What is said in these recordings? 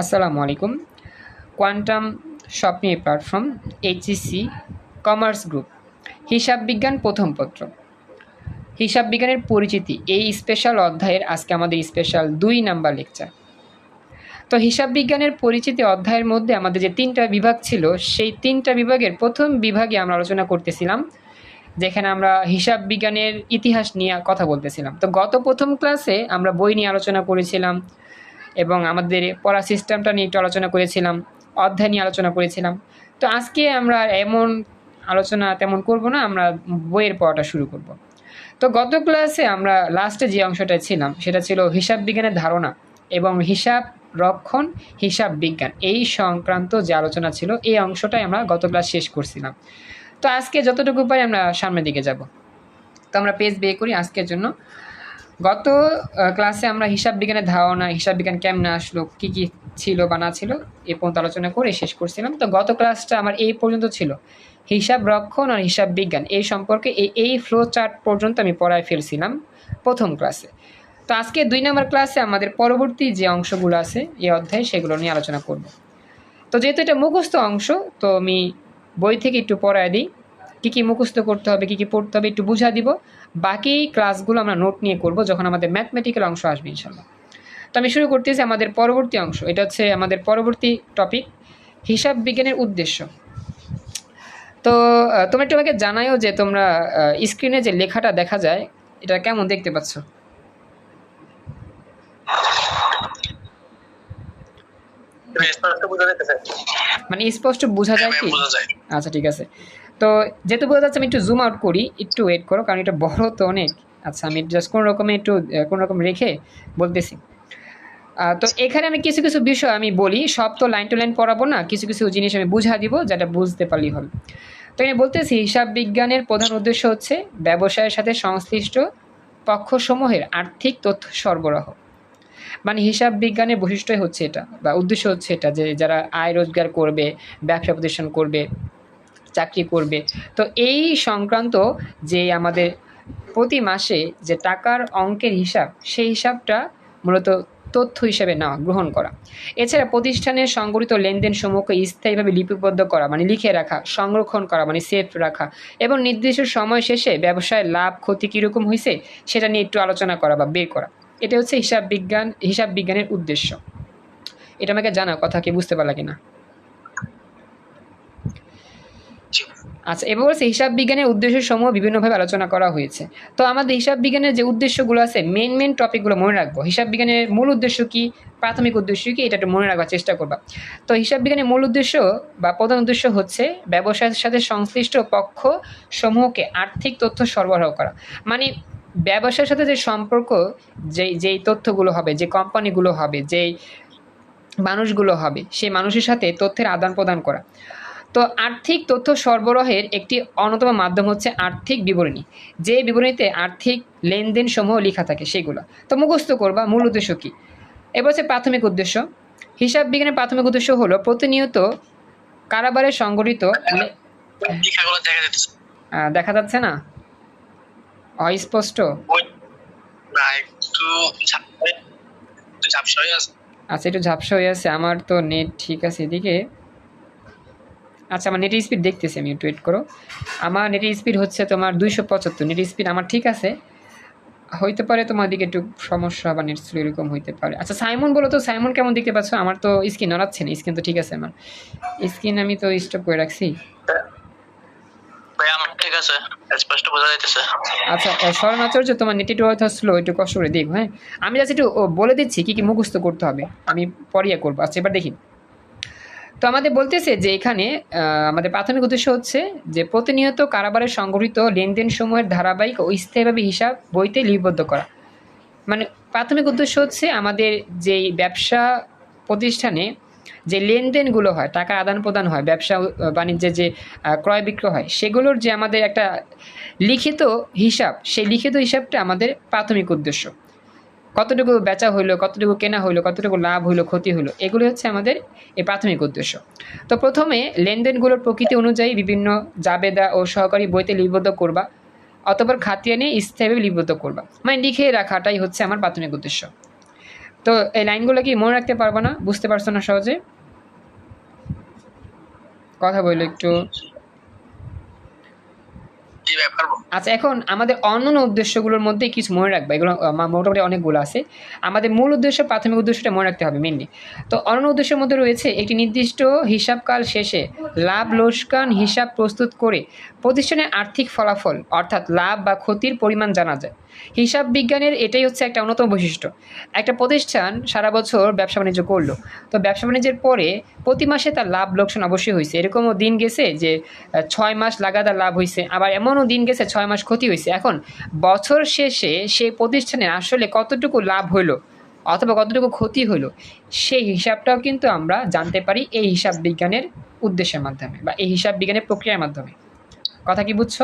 আসসালামু আলাইকুম। Quantum shopping platform HSC commerce group হিসাব বিজ্ঞান প্রথম পত্র। হিসাব বিজ্ঞানের পরিচিতি, এই স্পেশাল অধ্যায়ের আজকে আমাদের স্পেশাল দুই নাম্বার লেকচার তো হিসাব বিজ্ঞানের পরিচিতি অধ্যায়ের মধ্যে আমাদের যে তিনটা বিভাগ ছিল, সেই তিনটা বিভাগের প্রথম বিভাগে আমরা আলোচনা করতেছিলাম, যেখানে আমরা হিসাব বিজ্ঞানের ইতিহাস নিয়ে কথা বলতেছিলাম। তো গত প্রথম ক্লাসে আমরা বই নিয়ে আলোচনা করেছিলাম এবং আমাদের পড়া সিস্টেমটা নিয়ে একটু আলোচনা করেছিলাম, অধ্যায় নিয়ে আলোচনা করেছিলাম। তো আজকে আমরা এমন আলোচনা তেমন করব না, আমরা বইয়ের পড়াটা শুরু করব। তো গত ক্লাসে আমরা লাস্টে যে অংশটা ছিলাম, সেটা ছিল হিসাব বিজ্ঞানের ধারণা এবং হিসাব রক্ষণ, হিসাব বিজ্ঞান। এই সংক্রান্ত যে আলোচনা ছিল, এই অংশটাই আমরা গত ক্লাস শেষ করছিলাম। তো আজকে যতটুকু পারি আমরা সামনের দিকে যাব। তো আমরা পেজ বিয়ে করি আজকের জন্য। গত ক্লাসে আমরা হিসাব বিজ্ঞানের ধারণা, হিসাব বিজ্ঞান কেমনে আসলো, কী কী ছিল বা না ছিল, এ পর্যন্ত আলোচনা করে শেষ করছিলাম। তো গত ক্লাসটা আমার এই পর্যন্ত ছিল। হিসাব রক্ষণ আর হিসাব বিজ্ঞান, এই সম্পর্কে এই এই ফ্লো চার্ট পর্যন্ত আমি পড়ায় ফেলছিলাম প্রথম ক্লাসে তো আজকে দুই নম্বর ক্লাসে আমাদের পরবর্তী যে অংশগুলো আছে এই অধ্যায়ে সেগুলো নিয়ে আলোচনা করব। তো যেহেতু এটা মুখস্থ অংশ, তো আমি বই থেকে একটু পড়ায় দিই। কী কী মুখস্থ করতে হবে, কী কী পড়তে হবে একটু বুঝা দিব। বাকি ক্লাসগুলো আমরা নোট নিয়ে করব যখন আমাদের ম্যাথমেটিক্যাল অংশ আসবে ইনশাল্লাহ তো আমি শুরু করতেছি আমাদের পরবর্তী অংশ এটা হচ্ছে আমাদের পরবর্তী টপিক হিসাব বিজ্ঞানের উদ্দেশ্য। তো তোমরা একটু আমাকে জানাইও যে তোমরা স্ক্রিনে যে লেখাটা দেখা যায় এটা কেমন দেখতে পাচ্ছ? মানে স্পষ্ট বোঝা যায় কি? আচ্ছা ঠিক আছে। তো যেহেতু বোঝা যাচ্ছে আমি একটু জুম আউট করি, একটু ওয়েট করো, কারণ এটা বড় তো অনেক। আচ্ছা আমি জাস্ট কোনো রকমে একটু কোনো রকম রেখে বলতেছি। তো এখানে আমি কিছু কিছু বিষয় আমি বলি, সব তো লাইন টু লাইন পড়াবো না, কিছু কিছু জিনিস আমি বুঝা দিব, যেটা বুঝতে পারলেই হবে। তো এখানে বলতেছি, হিসাব বিজ্ঞানের প্রধান উদ্দেশ্য হচ্ছে ব্যবসায়ের সাথে সংশ্লিষ্ট পক্ষসমূহের আর্থিক তথ্য সরবরাহ। মানে হিসাব বিজ্ঞানের বৈশিষ্ট্যই হচ্ছে এটা, বা উদ্দেশ্য হচ্ছে এটা যে যারা আয় রোজগার করবে, ব্যবসা প্রতিষ্ঠান করবে। চাকরি করবে। তো এই সংক্রান্ত যে আমাদের প্রতি মাসে যে টাকার অঙ্কের হিসাব, সেই হিসাবটা মূলত তথ্য হিসাবে নেওয়া, গ্রহণ করা। এছাড়া প্রতিষ্ঠানের সংগঠিত লেনদেন সমূহকে স্থায়ীভাবে লিপিবদ্ধ করা মানে লিখে রাখা, সংরক্ষণ করা মানে সেফ রাখা এবং নির্দিষ্ট সময় শেষে ব্যবসায় লাভ, ক্ষতি কীরকম হয়েছে সেটা নিয়ে একটু আলোচনা করা বা বের করা। এটা হচ্ছে হিসাব বিজ্ঞান, হিসাব বিজ্ঞানের উদ্দেশ্য। এটা আমাকে জানা কথা কি বুঝতে পারলা কিনা? আচ্ছা এবার বলছে হিসাব বিজ্ঞানের উদ্দেশ্য সমূহ বিভিন্নভাবে আলোচনা করা হয়েছে। তো আমাদের হিসাব বিজ্ঞানের যে উদ্দেশ্যগুলো আছে মেন মেন টপিকগুলো মনে রাখব। হিসাব বিজ্ঞানের মূল উদ্দেশ্য কি? প্রাথমিক উদ্দেশ্য কি? এটা একটু মনে রাখবার চেষ্টা করবা। তো হিসাব বিজ্ঞানের মূল উদ্দেশ্য বা প্রধান উদ্দেশ্য হচ্ছে ব্যবসায়ের সাথে সংশ্লিষ্ট পক্ষ সমূহকে আর্থিক তথ্য সরবরাহ করা। মানে ব্যবসার সাথে যে সম্পর্ক, যেই যেই তথ্যগুলো হবে, যে কোম্পানিগুলো হবে, যেই মানুষগুলো হবে, সেই মানুষের সাথে তথ্যের আদান প্রদান করা। তো আর্থিক তথ্য সরবরাহের একটি অন্যতম মাধ্যম হচ্ছে আর্থিক বিবরণী। যে বিবরণীতে আর্থিক লেনদেন সমূহ লেখা থাকে সেগুলো। তো মুখস্থ করবা মূল উদ্দেশ্য কী? এবার হচ্ছে প্রাথমিক উদ্দেশ্য। হিসাব বিজ্ঞানের প্রাথমিক উদ্দেশ্য হলো প্রতিনিয়ত কারাবারে সংগঠিত দেখা যাচ্ছে। আহ, দেখা যাচ্ছে না? অস্পষ্ট? আচ্ছা একটু ঝাপসা হয়ে আছে আমার তো নেট ঠিক আছে এদিকে। আচ্ছা আমার নেটের স্পিড দেখতেছি আমি একটু ওয়েট করো। আমার নেটের স্পিড হচ্ছে তোমার দুইশো পঁচাত্তর নেটের স্পিড আমার ঠিক আছে। হইতে পারে তোমার দিকে একটু সমস্যা বা নেট স্লো এরকম হইতে পারে। আচ্ছা সাইমন বলো তো সাইমন কেমন দেখতে পাচ্ছ? আমার তো স্ক্রিন নড়াচ্ছে না স্ক্রিন তো ঠিক আছে আমার। স্ক্রিন আমি তো স্টপ করে রাখছি। ঠিক আছে স্পষ্ট বোঝা যাইতেছে। আচ্ছা আহ, তোমার নেট একটু হয়তো স্লো একটু কষ্ট করে দেখব হ্যাঁ? আমি জাস্ট একটু বলে দিচ্ছি কি কি মুখস্থ করতে হবে। আমি পরিয়া করব। আচ্ছা এবার দেখি। তো আমাদের বলতেছে যে এখানে আমাদের প্রাথমিক উদ্দেশ্য হচ্ছে যে প্রতিনিয়ত কারাবারের সংগঠিত লেনদেন সমূহের ধারাবাহিক ও স্থায়ীভাবে হিসাব বইতে লিপিবদ্ধ করা। মানে প্রাথমিক উদ্দেশ্য হচ্ছে আমাদের যেই ব্যবসা প্রতিষ্ঠানে যে লেনদেনগুলো হয়, টাকা আদান প্রদান হয়, ব্যবসা বাণিজ্যে যে ক্রয় বিক্রয় হয়, সেগুলোর যে আমাদের একটা লিখিত হিসাব, সেই লিখিত হিসাবটা আমাদের প্রাথমিক উদ্দেশ্য। কতটুকু বেচা হইল, কতটুকু কেনা হইল, কতটুকু লাভ হইল, ক্ষতি হইল এগুলো হচ্ছে আমাদের এই প্রাথমিক উদ্দেশ্য। তো প্রথমে লেনদেনগুলোর প্রকৃতি অনুযায়ী বিভিন্ন জাবেদা ও সহকারী বইতে লিপিবদ্ধ করবা, অতপর খাতিয়ানে স্থায়ীভাবে লিপিবদ্ধ করবা। মানে লিখে রাখাটাই হচ্ছে আমার প্রাথমিক উদ্দেশ্য। তো এই লাইনগুলো কি মনে রাখতে পারব না? বুঝতে পারছ না সহজে? কথা বলল একটু। আচ্ছা এখন আমাদের অন্যান্য উদ্দেশ্যগুলোর মধ্যে কিছু মনে রাখবে। এগুলো মোটামুটি অনেকগুলো আছে। আমাদের মূল উদ্দেশ্য, প্রাথমিক উদ্দেশ্যটা মনে রাখতে হবে মেনলি তো অন্যান্য উদ্দেশ্যের মধ্যে রয়েছে একটি নির্দিষ্ট হিসাবকাল শেষে লাভ লোসকান হিসাব প্রস্তুত করে প্রতিষ্ঠানের আর্থিক ফলাফল, অর্থাৎ লাভ বা ক্ষতির পরিমাণ জানা যায়। হিসাব বিজ্ঞানের এটাই হচ্ছে একটা অন্যতম বৈশিষ্ট্য। একটা প্রতিষ্ঠান সারা বছর ব্যবসা বাণিজ্য করল। তো ব্যবসা বাণিজ্যের পরে প্রতি মাসে তার লাভ লোকসান অবশ্যই হয়েছে এরকমও দিন গেছে যে ছয় মাস লাগাতার লাভ হয়েছে আবার এমনও দিন গেছে ছয় মাস ক্ষতি হয়েছে এখন বছর শেষে সেই প্রতিষ্ঠানে আসলে কতটুকু লাভ হলো অথবা কতটুকু ক্ষতি হলো সেই হিসাবটাও কিন্তু আমরা জানতে পারি এই হিসাব বিজ্ঞানের উদ্দেশ্যের মাধ্যমে বা এই হিসাব বিজ্ঞানের প্রক্রিয়ার মাধ্যমে। কথা কি বুঝছ?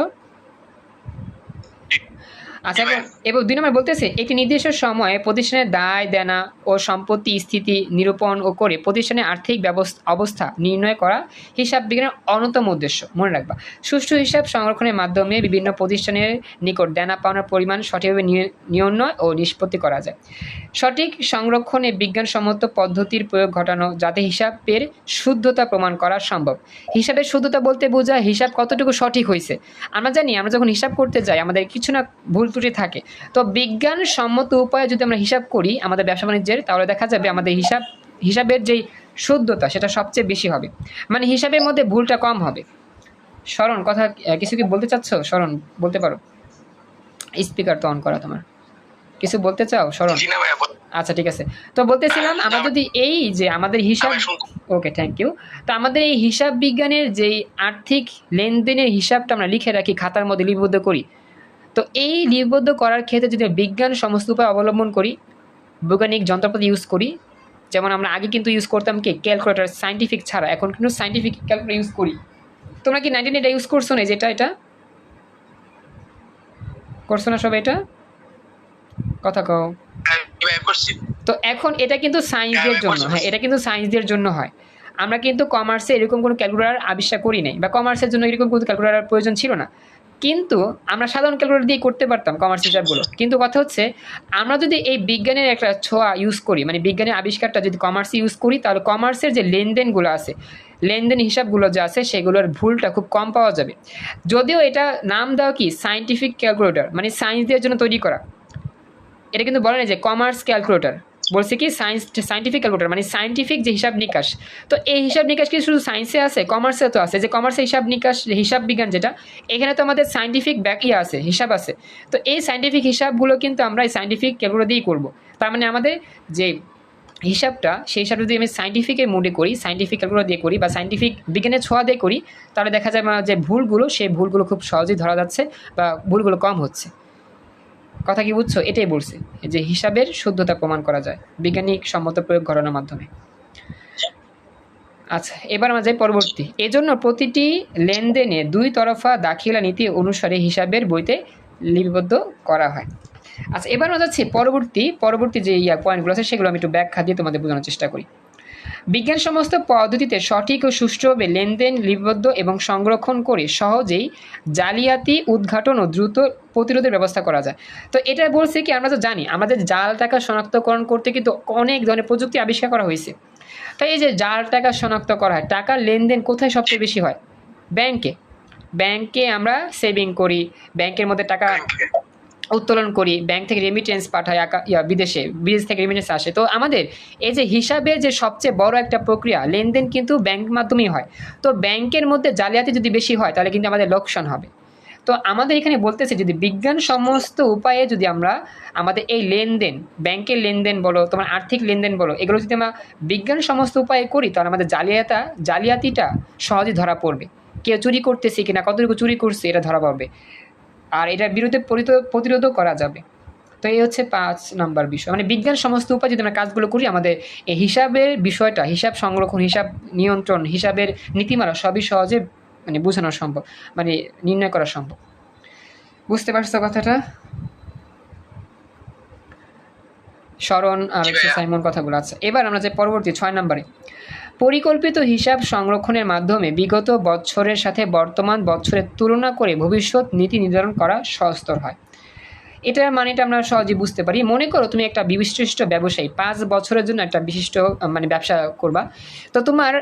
আচ্ছা এবং দুই নম্বর বলতেছে, একটি নির্দিষ্ট সময়ে প্রতিষ্ঠানের দায়, দেনা ও সম্পত্তি, স্থিতি নিরূপণ ও করে প্রতিষ্ঠানের আর্থিক ব্যবস্থা অবস্থা নির্ণয় করা হিসাব বিজ্ঞানের অন্যতম উদ্দেশ্য। মনে রাখবা, সুষ্ঠু হিসাব সংরক্ষণের মাধ্যমে বিভিন্ন প্রতিষ্ঠানের নিকট দেনা পাওনার পরিমাণ সঠিকভাবে নির্ণয় ও নিষ্পত্তি করা যায়। সঠিক সংরক্ষণে বিজ্ঞানসম্মত পদ্ধতির প্রয়োগ ঘটানো যাতে হিসাবের শুদ্ধতা প্রমাণ করা সম্ভব। হিসাবের শুদ্ধতা বলতে বোঝায় হিসাব কতটুকু সঠিক হয়েছে আমরা জানি, আমরা যখন হিসাব করতে যাই, আমাদের কিছু না ভুল ত্রুটি থাকে। তো বিজ্ঞানসম্মত উপায়ে যদি আমরা হিসাব করি আমাদের ব্যবসা বাণিজ্যের তাহলে দেখা যাবে আমাদের হিসাব হিসাবের যেই শুদ্ধতা সেটা সবচেয়ে বেশি হবে। মানে হিসাবের মধ্যে ভুলটা কম হবে। স্মরণ কথা কিছু কি বলতে চাচ্ছ? স্মরণ বলতে পারো। স্পিকার তো অন করা তোমার। কিছু বলতে চাও? স্মরণ। আচ্ছা ঠিক আছে। তো বলতেছিলাম আমরা যদি এই যে আমাদের হিসাব ওকে থ্যাংক ইউ তো আমাদের এই হিসাব বিজ্ঞানের যেই আর্থিক লেনদেনের হিসাবটা আমরা লিখে রাখি খাতার মধ্যে লিপিবদ্ধ করি তো এই লিপিবদ্ধ করার ক্ষেত্রে যদি বিজ্ঞান সমস্ত উপায় অবলম্বন করি বৈজ্ঞানিক যন্ত্রপাতি ইউজ করি যেমন আমরা আগে কিন্তু ইউজ করতাম কি ক্যালকুলেটর সাইন্টিফিক ছাড়া এখন কিন্তু সাইন্টিফিক ক্যালকুলেটর ইউজ করি। তোমরা কি নাইনটিন এটা ইউজ করছ না যেটা এটা? করছ না সব এটা? কথা কও। হ্যাঁ, তো এখন এটা কিন্তু সায়েন্সদের হ্যাঁ, জন্য হ্যাঁ এটা কিন্তু সায়েন্সদের জন্য হয়। আমরা কিন্তু কমার্সে এরকম কোনো ক্যালকুলেটর আবিষ্কার করি নাই বা কমার্সের জন্য এরকম কোনো ক্যালকুলেটার প্রয়োজন ছিল না। কিন্তু আমরা সাধারণ ক্যালকুলেটর দিয়ে করতে পারতাম কমার্স হিসাবগুলো। কিন্তু কথা হচ্ছে, আমরা যদি এই বিজ্ঞানের একটা ছোঁয়া ইউজ করি মানে বিজ্ঞানের আবিষ্কারটা যদি কমার্সে ইউজ করি, তাহলে কমার্সের যে লেনদেনগুলো আছে, লেনদেন হিসাবগুলো যে আছে, সেগুলোর ভুলটা খুব কম পাওয়া যাবে। যদিও এটা নাম দেওয়া কি? সায়েন্টিফিক ক্যালকুলেটর মানে সায়েন্সদের জন্য তৈরি করা। এটা কিন্তু বলে না যে কমার্স ক্যালকুলেটর বলছে কি সায়েন্স সাইন্টিফিক ক্যালকুলেটর মানে সাইন্টিফিক যে হিসাব নিকাশ। তো এই হিসাব নিকাশ কি শুধু সায়েন্সে আছে কমার্সে তো আছে। যে কমার্সে হিসাব নিকাশ, হিসাব বিজ্ঞান যেটা, এখানে তো আমাদের সাইন্টিফিক ব্যাক ইয়ে আছে, হিসাব আছে। তো এই সাইন্টিফিক হিসাবগুলো কিন্তু আমরা এই সাইন্টিফিক ক্যালকুলেটর দিয়েই করব। তার মানে আমাদের যে হিসাবটা, সেই হিসাবটা যদি আমি সাইন্টিফিকের মোডে করি সাইন্টিফিক ক্যালকুলেটর দিয়ে করি বা সাইন্টিফিক বিজ্ঞানের ছোঁয়া দিয়ে করি, তাহলে দেখা যায় আমার যে ভুলগুলো, সেই ভুলগুলো খুব সহজেই ধরা যাচ্ছে বা ভুলগুলো কম হচ্ছে। কথা কি বুঝছ? এটাই বলছে, যে হিসাবের শুদ্ধতা প্রমাণ করা যায়, বৈজ্ঞানিক সম্মত প্রয়োগ ঘটানোর মাধ্যমে। আচ্ছা এবার আমরা যাই পরবর্তী। এজন্য প্রতিটি লেনদেনে দুই তরফা দাখিলা নীতি অনুসারে হিসাবের বইতে লিপিবদ্ধ করা হয়। আচ্ছা এবার আমরা যাচ্ছি পরবর্তী পরবর্তী যে ইয়া পয়েন্টগুলো আছে, সেগুলো আমি একটু ব্যাখ্যা দিয়ে তোমাদের বোঝানোর চেষ্টা করি। বিজ্ঞান সমস্ত পদ্ধতিতে সঠিক ও সুষ্ঠুভাবে লেনদেন, লিপিবদ্ধ এবং সংরক্ষণ করে সহজেই জালিয়াতি, উদ্ঘাটন ও দ্রুত প্রতিরোধের ব্যবস্থা করা যায়। তো এটা বলছে কি, আমরা তো জানি, আমাদের জাল টাকা শনাক্তকরণ করতে কিন্তু অনেক ধরনের প্রযুক্তি আবিষ্কার করা হয়েছে। তাই এই যে জাল টাকা শনাক্ত করা হয়, টাকার লেনদেন কোথায় সবচেয়ে বেশি হয়? ব্যাংকে। ব্যাংকে আমরা সেভিং করি, ব্যাংকের মধ্যে টাকা। উত্তোলন করি ব্যাংক থেকে রেমিটেন্স পাঠায় ইয়া, বিদেশে, বিদেশ থেকে রেমিটেন্স আসে। তো আমাদের এই যে হিসাবের যে সবচেয়ে বড় একটা প্রক্রিয়া, লেনদেন কিন্তু ব্যাংক মাধ্যমেই হয়। তো ব্যাংকের মধ্যে জালিয়াতি যদি বেশি হয়, তাহলে কিন্তু আমাদের লোকসান হবে। তো আমাদের এখানে বলতেছে যদি বিজ্ঞান সমস্ত উপায়ে যদি আমরা আমাদের এই লেনদেন ব্যাংকের লেনদেন বলো, তোমার আর্থিক লেনদেন বলো, এগুলো যদি আমরা বিজ্ঞান সমস্ত উপায়ে করি, তাহলে আমাদের জালিয়াতা, জালিয়াতিটা সহজেই ধরা পড়বে। কেউ চুরি করতেছে কিনা, কতটুকু চুরি করছে, এটা ধরা পড়বে। আর এটার বিরুদ্ধে পরিত- প্রতিরোধও করা যাবে। তো এই হচ্ছে পাঁচ নাম্বার বিষয়। মানে বিজ্ঞান সমস্ত উপায় যদি আমরা কাজগুলো করি আমাদের এই হিসাবের বিষয়টা হিসাব সংরক্ষণ হিসাব নিয়ন্ত্রণ হিসাবের নীতিমালা সবই সহজে মানে বোঝানো সম্ভব মানে নির্ণয় করা সম্ভব। বুঝতে পারছ কথাটা? স্মরণ আর সাইমন কথাগুলো আছে। এবার আমরা যে পরবর্তী ছয় নম্বরে পরিকল্পিত হিসাব সংরক্ষণের মাধ্যমে বিগত বছরের সাথে বর্তমান বছরের তুলনা করে ভবিষ্যৎ নীতি নির্ধারণ করা সহস্তর হয়। এটার মানেটা আমরা সহজে বুঝতে পারি। মনে করো তুমি একটা বিশিষ্ট ব্যবসায়ী, পাঁচ বছরের জন্য একটা বিশিষ্ট মানে ব্যবসা করবা। তো তোমার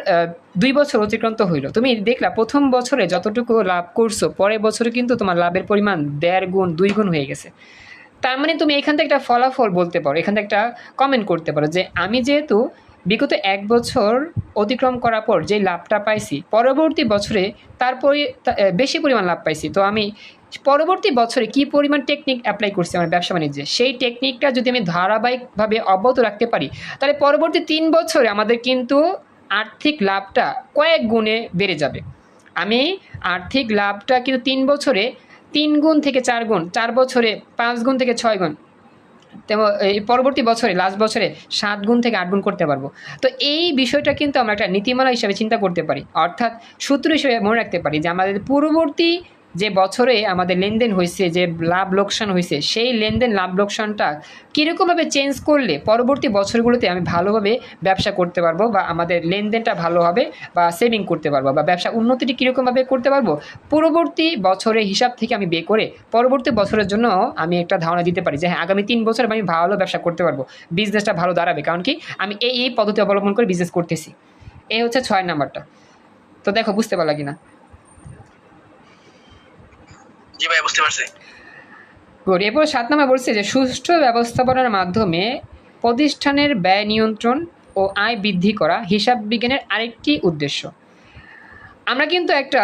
দুই বছর অতিক্রান্ত হইল। তুমি দেখলা প্রথম বছরে যতটুকু লাভ করছ, পরের বছরে কিন্তু তোমার লাভের পরিমাণ দেড় গুণ, দুই গুণ হয়ে গেছে। তার মানে তুমি এখান থেকে একটা ফলাফল বলতে পারো, এখান থেকে একটা কমেন্ট করতে পারো যে আমি যেহেতু বিগত এক বছর অতিক্রম করার পর যে লাভটা পাইছি, পরবর্তী বছরে তারপরে বেশি পরিমাণ লাভ পাইছি। তো আমি পরবর্তী বছরে কি পরিমাণ টেকনিক অ্যাপ্লাই করছি আমার ব্যবসা বাণিজ্যে, সেই টেকনিকটা যদি আমি ধারাবাহিকভাবে অব্যাহত রাখতে পারি, তাহলে পরবর্তী তিন বছরে আমাদের কিন্তু আর্থিক লাভটা কয়েক গুণে বেড়ে যাবে। আমি আর্থিক লাভটা কিন্তু তিন বছরে তিন গুণ থেকে চার গুণ, চার বছরে পাঁচ গুণ থেকে ছয় গুণ এই পরবর্তী বছরে লাস্ট বছরে সাত গুণ থেকে আট গুণ করতে পারব। তো এই বিষয়টা কিন্তু আমরা একটা নীতিমালা হিসাবে চিন্তা করতে পারি। অর্থাৎ সূত্র হিসেবে মনে রাখতে পারি যে আমাদের পূর্ববর্তী যে বছরে আমাদের লেনদেন হয়েছে, যে লাভ লোকসান হয়েছে, সেই লেনদেন লাভ লোকসানটা কীরকমভাবে চেঞ্জ করলে পরবর্তী বছরগুলোতে আমি ভালোভাবে ব্যবসা করতে পারব বা আমাদের লেনদেনটা ভালো হবে বা সেভিং করতে পারব বা ব্যবসা উন্নতিটি কীরকমভাবে করতে পারব পূর্ববর্তী বছরের হিসাব থেকে আমি বের করে পরবর্তী বছরের জন্য আমি একটা ধারণা দিতে পারি যে হ্যাঁ আগামী তিন বছর আমি ভালো ব্যবসা করতে পারব বিজনেসটা ভালো দাঁড়াবে। কারণ কি? আমি এই এই পদ্ধতি অবলম্বন করে বিজনেস করতেছি। এই হচ্ছে ছয় নাম্বারটা। তো দেখো, বুঝতে পারলা কিনা? জি ভাইয়া বুঝতে পারছি। গুড এরপর বলছে যে, সুষ্ঠু ব্যবস্থাপনার মাধ্যমে প্রতিষ্ঠানের ব্যয় নিয়ন্ত্রণ ও আয় বৃদ্ধি করা হিসাব বিজ্ঞানের আরেকটি উদ্দেশ্য। আমরা কিন্তু একটা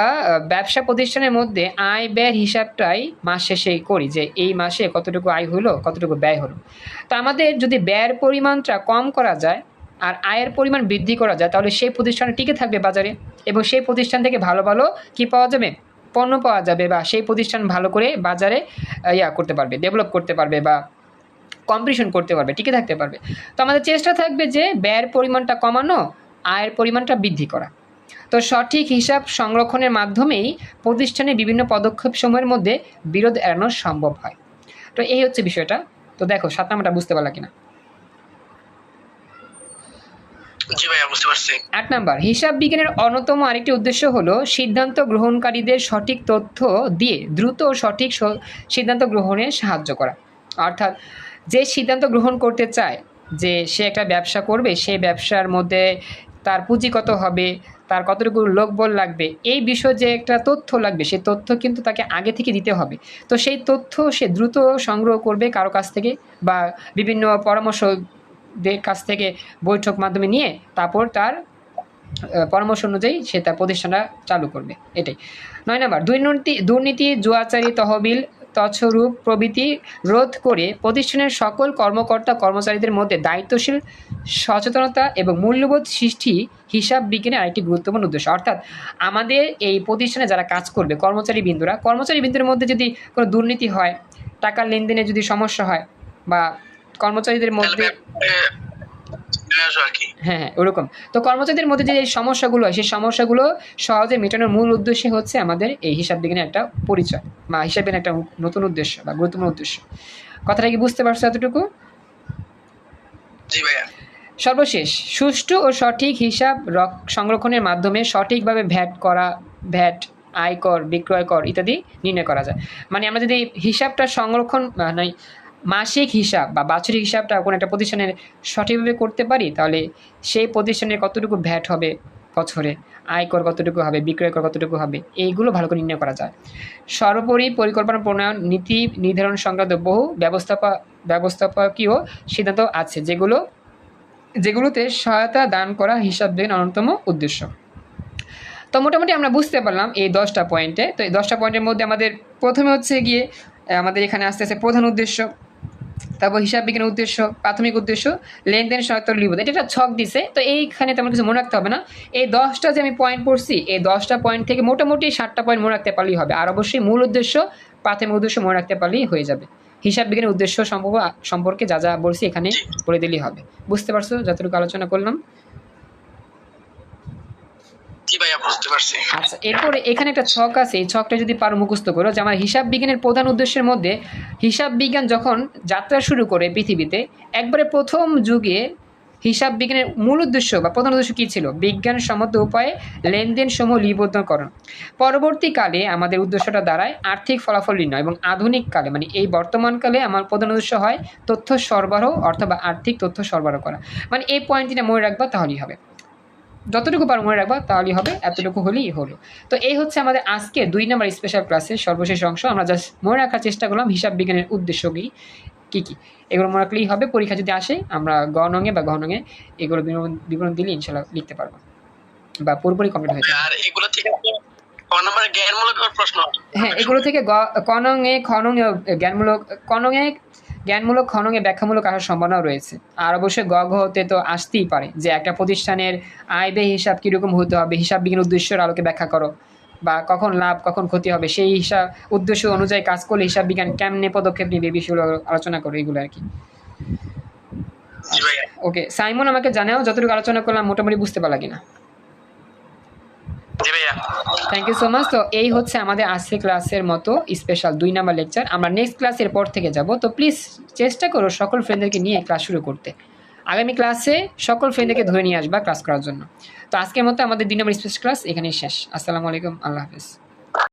ব্যবসা প্রতিষ্ঠানের মধ্যে আয় ব্যয়ের হিসাবটাই মাস শেষেই করি যে, এই মাসে কতটুকু আয় হলো, কতটুকু ব্যয় হলো। তো আমাদের যদি ব্যয়ের পরিমাণটা কম করা যায় আর আয়ের পরিমাণ বৃদ্ধি করা যায়, তাহলে সেই প্রতিষ্ঠান টিকে থাকবে বাজারে এবং সেই প্রতিষ্ঠান থেকে ভালো ভালো কী পাওয়া যাবে? পণ্য পাওয়া যাবে বা সেই প্রতিষ্ঠান ভালো করে বাজারে ইয়া করতে পারবে ডেভেলপ করতে পারবে বা কম্পিটিশন করতে পারবে, টিকে থাকতে পারবে। তো আমাদের চেষ্টা থাকবে যে ব্যয়ের পরিমাণটা কমানো, আয়ের পরিমাণটা বৃদ্ধি করা। তো সঠিক হিসাব সংরক্ষণের মাধ্যমেই প্রতিষ্ঠানের বিভিন্ন পদক্ষেপ সমূহের মধ্যে বিরোধ এড়ানো সম্ভব হয়। তো এই হচ্ছে বিষয়টা। তো দেখো, সাত নাম্বারটা বুঝতে পারলা কিনা? জি ভাইয়া নাম্বার, হিসাব বিজ্ঞানের অন্যতম আরেকটি উদ্দেশ্য হলো সিদ্ধান্ত গ্রহণকারীদের সঠিক তথ্য দিয়ে দ্রুত ও সঠিক সিদ্ধান্ত গ্রহণে সাহায্য করা। অর্থাৎ যে সিদ্ধান্ত গ্রহণ করতে চায়, যে সে একটা ব্যবসা করবে সেই ব্যবসার মধ্যে তার পুঁজি কত হবে, তার কতটুকু লোকবল লাগবে, এই বিষয়ে যে একটা তথ্য লাগবে সেই তথ্য কিন্তু তাকে আগে থেকে দিতে হবে। তো সেই তথ্য সে দ্রুত সংগ্রহ করবে কারও কাছ থেকে বা বিভিন্ন পরামর্শদের কাছ থেকে বৈঠক মাধ্যমে নিয়ে তারপর তার পরামর্শ অনুযায়ী সে তার প্রতিষ্ঠানটা চালু করবে। এটাই। নয় নম্বর, দুর্নীতি দুর্নীতি, জুয়াচারি, তহবিল, তছরূপ প্রভৃতি রোধ করে প্রতিষ্ঠানের সকল কর্মকর্তা কর্মচারীদের মধ্যে দায়িত্বশীল, সচেতনতা এবং মূল্যবোধ সৃষ্টি হিসাব বিজ্ঞানের আরেকটি গুরুত্বপূর্ণ উদ্দেশ্য। অর্থাৎ আমাদের এই প্রতিষ্ঠানে যারা কাজ করবে কর্মচারী বিন্দুরা, কর্মচারী বিন্দুর মধ্যে যদি কোনো দুর্নীতি হয়, টাকার লেনদেনে যদি সমস্যা হয় বা কর্মচারীদের মধ্যে হ্যাঁ হ্যাঁ ওরকম। তো কর্মচারীদের মধ্যে যে সমস্যাগুলো হয় সেই সমস্যাগুলো সহজে মেটানোর মূল উদ্দেশ্যই হচ্ছে আমাদের এই হিসাব বিজ্ঞানের একটা পরিচয় বা হিসাব বিজ্ঞানের একটা নতুন উদ্দেশ্য বা গুরুত্বপূর্ণ উদ্দেশ্য। কথাটা কি বুঝতে পারছ এতটুকু? সর্বশেষ সুষ্ঠু ও সঠিক হিসাব রক- সংরক্ষণের মাধ্যমে সঠিকভাবে ভ্যাট করা ভ্যাট আয়কর বিক্রয় কর ইত্যাদি নির্ণয় করা যায়। মানে আমরা যদি হিসাবটা সংরক্ষণ মানে মাসিক হিসাব বা বাৎসরিক হিসাবটা কোনো একটা প্রতিষ্ঠানের সঠিকভাবে করতে পারি, তাহলে সেই প্রতিষ্ঠানের কতটুকু ভ্যাট হবে বছরে আয়কর কতটুকু হবে, বিক্রয় কর কতটুকু হবে, এইগুলো ভালো করে নির্ণয় করা যায়। সর্বোপরি পরিকল্পনা, প্রণয়ন, নীতি নির্ধারণ সংক্রান্ত বহু ব্যবস্থাপা, ব্যবস্থাপকীয় সিদ্ধান্ত আছে, যেগুলো, যেগুলোতে সহায়তা দান করা হিসাব বিজ্ঞান অন্যতম উদ্দেশ্য। তো মোটামুটি আমরা বুঝতে পারলাম এই দশটা পয়েন্টে। তো এই দশটা পয়েন্টের মধ্যে আমাদের প্রথমে হচ্ছে গিয়ে, আমাদের এখানে আসতে আসতে প্রধান উদ্দেশ্য তারপর হিসাব বিজ্ঞানের উদ্দেশ্য, প্রাথমিক উদ্দেশ্য, লেনদেন শনাক্ত লিপিবদ্ধ এটা একটা ছক দিছে, তো এইখানে তেমন কিছু মনে রাখতে হবে না। এই দশটা যে আমি পয়েন্ট পড়ছি, এই দশটা পয়েন্ট থেকে মোটামুটি ষাটটা পয়েন্ট মনে রাখতে পারলেই হবে। আর অবশ্যই মূল উদ্দেশ্য, প্রাথমিক উদ্দেশ্য মনে রাখতে পারলেই হয়ে যাবে। হিসাব বিজ্ঞানের উদ্দেশ্য সম্পর্ক সম্পর্কে যা যা বলছি এখানে বলে দিলেই হবে। বুঝতে পারছ? যতটুকু আলোচনা করলাম। জি ভাইয়া বুঝতে পারছি? আচ্ছা এরপরে এখানে একটা ছক আছে, এই ছকটা যদি পারো মুখস্থ করো, যে আমার হিসাব বিজ্ঞানের প্রধান উদ্দেশ্যের মধ্যে হিসাব বিজ্ঞান যখন যাত্রা শুরু করে পৃথিবীতে, একবারে প্রথম যুগে হিসাব বিজ্ঞানের মূল উদ্দেশ্য বা প্রধান উদ্দেশ্য কী ছিল? বিজ্ঞানসম্মত উপায়ে লেনদেন সমূহ লিপিবদ্ধকরণ। পরবর্তীকালে আমাদের উদ্দেশ্যটা দাঁড়ায় আর্থিক ফলাফল নির্ণয় এবং আধুনিক কালে মানে এই বর্তমানকালে আমার প্রধান উদ্দেশ্য হয় তথ্য সরবরাহ অথবা আর্থিক তথ্য সরবরাহ করা। মানে এই পয়েন্টটা মনে রাখবা তাহলেই হবে। যতটুকু পারো মনে রাখবা তাহলেই হবে এতটুকু হলেই হলো। তো এই হচ্ছে আমাদের আজকে দুই নম্বর স্পেশাল ক্লাসের সর্বশেষ অংশ। আমরা জাস্ট মনে রাখার চেষ্টা করলাম হিসাব বিজ্ঞানের উদ্দেশ্য কি কী কী। এগুলো মনে রাখলেই হবে পরীক্ষা যদি আসে আমরা গণঙে বা গণঙে এগুলো বিবরণ- দিলে ইনশাল্লাহ লিখতে পারব। বা পুরোপুরি কমপ্লিট হয়ে যাবে। এগুলো থেকে জ্ঞানমূলক প্রশ্ন হ্যাঁ এগুলো থেকে কনঙে খনঙে জ্ঞানমূলক কনঙে জ্ঞানমূলক খনঙে ব্যাখ্যামূলক আসার সম্ভাবনাও রয়েছে। আর অবশ্যই গ হতে তো আসতেই পারে যে একটা প্রতিষ্ঠানের আয় ব্যয় হিসাব কীরকম হতে হবে হিসাব বিজ্ঞান উদ্দেশ্যের আলোকে ব্যাখ্যা করো। বা কখন লাভ কখন ক্ষতি হবে সেই হিসাব উদ্দেশ্য অনুযায়ী কাজ করলে হিসাব বিজ্ঞান কেমনে পদক্ষেপ নিবে বিষয়গুলো আলোচনা করো এগুলো আর কি। ওকে সাইমন আমাকে জানাও যতটুকু আলোচনা করলাম মোটামুটি বুঝতে পারলা কিনা? থ্যাংক ইউ সো মাচ তো এই হচ্ছে আমাদের আজকে ক্লাসের মতো স্পেশাল দুই নাম্বার লেকচার আমরা নেক্সট ক্লাসের পর থেকে যাব। তো প্লিজ চেষ্টা করো সকল ফ্রেন্ডদেরকে নিয়ে ক্লাস শুরু করতে। আগামী ক্লাসে সকল ফ্রেন্ডদেরকে ধরে নিয়ে আসবা ক্লাস করার জন্য। তো আজকের মতো আমাদের দুই নম্বর স্পেশাল ক্লাস এখানেই শেষ। আসসালামু আলাইকুম। আল্লাহ হাফিজ।